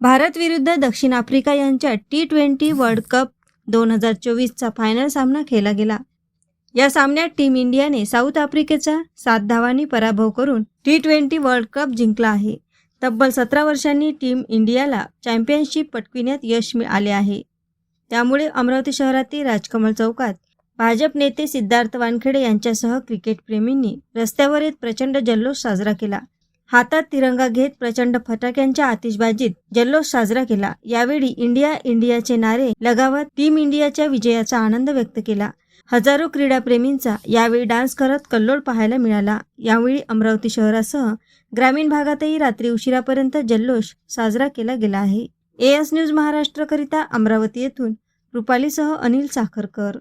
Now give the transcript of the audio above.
भारत विरुद्ध दक्षिण आफ्रिका यांच्या टी ट्वेंटी वर्ल्ड कप दोन हजार चोवीसचा फायनल सामना खेळला गेला. या सामन्यात टीम इंडियाने साऊथ आफ्रिकेचा सात धावांनी पराभव करून टी ट्वेंटी वर्ल्ड कप जिंकला आहे. तब्बल सतरा वर्षांनी टीम इंडियाला चॅम्पियनशिप पटविण्यात यश मिळ- आले आहे. त्यामुळे अमरावती शहरातील राजकमल चौकात भाजप नेते सिद्धार्थ वानखेडे यांच्यासह क्रिकेटप्रेमींनी रस्त्यावर येत प्रचंड जल्लोष साजरा केला. हातात तिरंगा घेत प्रचंड फटाक्यांच्या आतिषबाजीत जल्लोष साजरा केला. यावेळी इंडिया इंडियाचे नारे लगावत टीम इंडियाच्या विजयाचा आनंद व्यक्त केला. हजारो क्रीडाप्रेमींचा यावेळी डान्स करत कल्लोळ पाहायला मिळाला. यावेळी अमरावती शहरासह ग्रामीण भागातही रात्री उशिरापर्यंत जल्लोष साजरा केला गेला आहे. एएस न्यूज महाराष्ट्रकरिता अमरावती येथून रुपालीसह अनिल साखरकर.